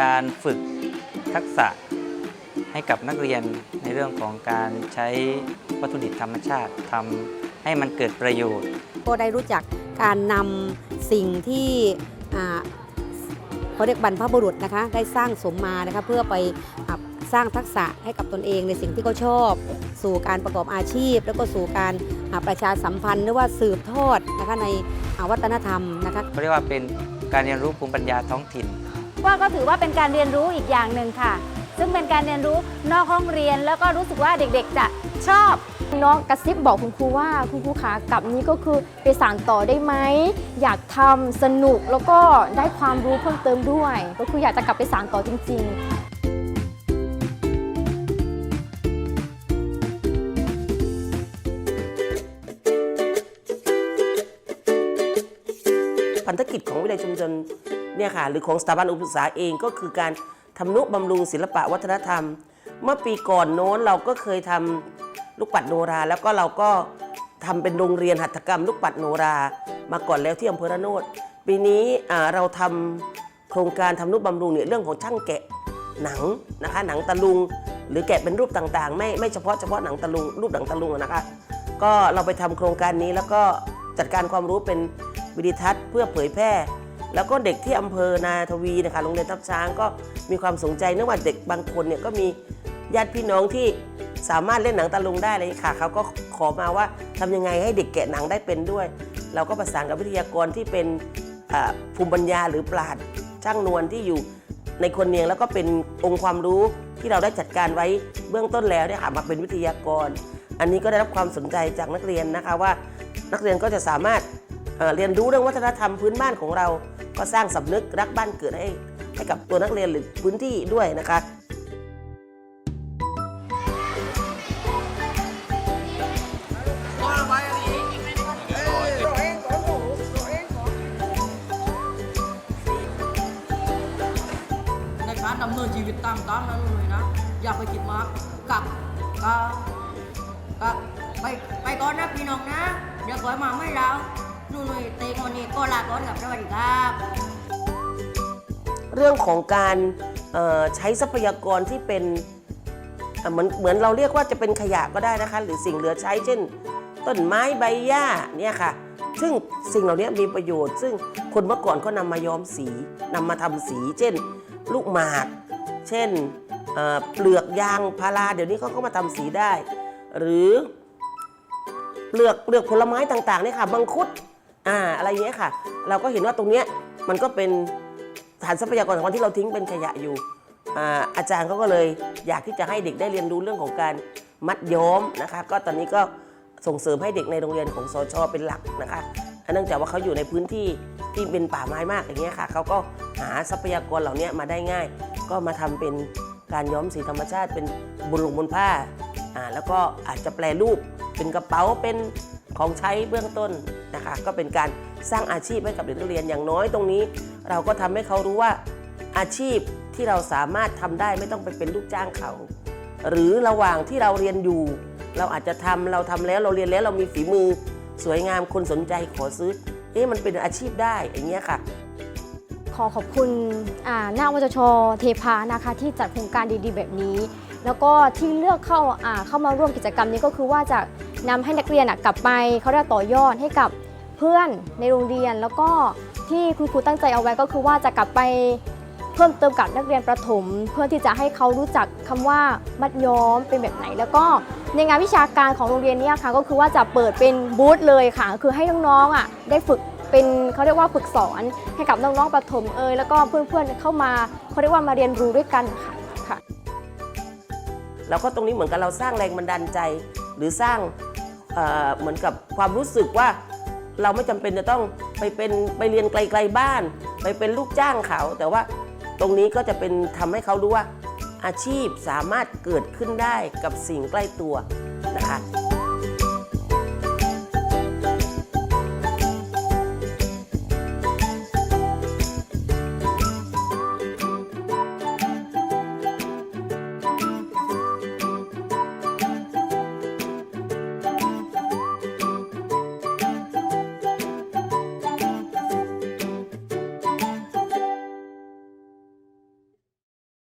การฝึกทักษะให้กับนักเรียนในเรื่องของการใช้วัตถุดิบธรรมชาติทำให้มันเกิดประโยชน์ ก็ได้รู้จักการนำสิ่งที่อ่าเขาเรียกบรรพบุรุษนะคะได้สร้างสมมานะคะเพื่อไปอ่าสร้างทักษะให้กับตนเองในสิ่งที่เขาชอบ สู่การประกอบอาชีพ แล้วก็สู่การอ่าประชาสัมพันธ์หรือว่าสืบทอดนะคะในอ่าวัฒนธรรมนะคะเขาเรียกว่าเป็นการเรียนรู้ภูมิปัญญาท้องถิ่น ว่าก็ถือว่าเป็นการเรียนรู้อีกอย่างหนึ่งค่ะ ซึ่งเป็นการเรียนรู้นอกห้องเรียนแล้วก็รู้สึกว่าเด็กๆจะชอบ น้องกระซิบบอกคุณครูว่าคุณครูขากลับนี้ก็คือไปสานต่อได้ไหมอยากทำสนุกแล้วก็ได้ความรู้เพิ่มเติมด้วย ก็คืออยากจะกลับไปสานต่อจริง ๆ พันธกิจของวิทยาลัยชุมชน เนี่ยค่ะหรือของสถาบันอุปศึกษาเองก็คือการทำนุบำรุงศิลปะวัฒนธรรม เมื่อปีก่อนโน้นเราก็เคยทำลูกปัดโนรา แล้วก็เราก็ทำเป็นโรงเรียนหัตถกรรม ลูกปัดโนรา มาก่อนแล้วที่อำเภอระโนดปีนี้เราทำโครงการทำนุบำรุงเนี่ยเรื่องของช่างแกะหนังนะคะหนังตะลุง หรือแกะเป็นรูปต่างๆ ไม่ไม่เฉพาะเฉพาะหนังตะลุงรูปหนังตะลุงนะคะ ก็เราไปทำโครงการนี้แล้วก็จัดการความรู้เป็นวิดีทัศน์เพื่อเผยแพร่ แล้วก็เด็กที่อำเภอนาทวีนะคะโรงเรียนทับช้างก็มีความสนใจเนื่องว่าเด็กบางคนเนี่ยก็มีญาติพี่น้องที่สามารถเล่นหนังตะลุงได้เลยค่ะเขาก็ขอมาว่าทำยังไงให้เด็กแกะหนังได้เป็นด้วย เราก็ประสานกับวิทยากรที่เป็นภูมิปัญญาหรือปราดช่างนวลที่อยู่ในคนเนียงแล้วก็เป็นองค์ความรู้ที่เราได้จัดการไว้เบื้องต้นแล้วเนี่ยค่ะมาเป็นวิทยากร อันนี้ก็ได้รับความสนใจจากนักเรียนนะคะว่า นักเรียนก็จะสามารถ เเรียนรู้เรื่องวัฒนธรรมพื้นบ้านของเรา ก็สร้างสำนึกรักบ้านเกิดให้ให้กับตัวนักเรียนหรือพื้นที่ด้วยนะคะดำเนินชีวิตตามตามนั้นเลยนะ อย่าไปคิดมากกับกับกับไปไปก่อนนะพี่น้องนะ เดี๋ยวก่อยมาไม่แล้ว นู่นนเตงวันนี้ก็ลาก่อนกับสวัสดีครับ เรื่องของการเอ่อใช้ทรัพยากรที่เป็นเอ่อเหมือนเหมือนเราเรียกว่าจะเป็นขยะก็ได้นะคะ หรือสิ่งเหลือใช้เช่น ต้นไม้ใบหญ้าเนี่ยค่ะ ซึ่งสิ่งเหล่านี้มีประโยชน์ ซึ่งคนเมื่อก่อนเขานำมาย้อมสีนำมาทำสี เช่น ลูกหมาก เช่นเอ่อเปลือกยางพาราเดี๋ยวนี้เขาก็มาทำสีได้ หรือ เปลือกเปลือกผลไม้ต่างๆเนี่ยค่ะมังคุด อ่าอะไรเงี้ยค่ะ เราก็เห็นว่าตรงเนี้ยมันก็เป็นฐานทรัพยากรสำคัญที่เราทิ้งเป็นขยะอยู่อาอาจารย์เขาก็เลยอยากที่จะให้เด็กได้เรียนรู้เรื่องของการมัดย้อมนะคะ ก็ตอนนี้ก็ส่งเสริมให้เด็กในโรงเรียนของสชเป็นหลักนะคะเนื่องจากว่าเขาอยู่ในพื้นที่ที่เป็นป่าไม้มากอย่างเงี้ยค่ะเขาก็หาทรัพยากรเหล่านี้มาได้ง่าย ก็มาทำเป็นการย้อมสีธรรมชาติเป็นบนลงบนผ้าอ่าแล้วก็อาจจะแปลรูปเป็นกระเป๋าเป็นของใช้เบื้องต้น นะคะก็เป็นการสร้างอาชีพให้กับเด็กนักเรียนอย่างน้อยตรงนี้ เราก็ทำให้เขารู้ว่าอาชีพที่เราสามารถทำได้ไม่ต้องไปเป็นลูกจ้างเขา หรือระหว่างที่เราเรียนอยู่ เราอาจจะทำเราทำแล้วเราเรียนแล้วเรามีฝีมือ สวยงามคนสนใจขอซื้อเอ๊ะมันเป็นอาชีพได้อย่างเงี้ยค่ะขอขอบคุณอาหน้าวจชเทพานะคะที่จัดโครงการดีๆ แบบนี้ แล้วก็ที่เลือกเข้าอาเข้ามาร่วมกิจกรรมนี้ก็คือว่าจะ นำให้นักเรียนกลับไปเขาเรียกต่อยอดให้กับเพื่อนในโรงเรียน แล้วก็ที่คุณครูตั้งใจเอาไว้ก็คือว่าจะกลับไปเพิ่มเติมกับนักเรียนประถม เพื่อที่จะให้เขารู้จักคำว่ามัดย้อมเป็นแบบไหน แล้วก็ในงานวิชาการของโรงเรียนเนี้ค่ะก็คือว่าจะเปิดเป็นบูธเลยค่ะ คือให้น้องๆอะได้ฝึกเป็นเขาเรียกว่าฝึกสอนให้กับน้องๆประถมเอยแล้วก็เพื่อนๆเข้ามาเขาเรียกว่ามาเรียนรู้ด้วยกันค่ะค่ะ แล้วก็ตรงนี้เหมือนกับเราสร้างแรงบันดาลใจ หรือสร้าง เหมือนกับความรู้สึกว่าเราไม่จำเป็นจะต้องไปเป็นไปเรียนไกลๆบ้าน ไปเป็นลูกจ้างเขา แต่ว่าตรงนี้ก็จะเป็นทำให้เขารู้ว่าอาชีพสามารถเกิดขึ้นได้กับสิ่งใกล้ตัวนะคะ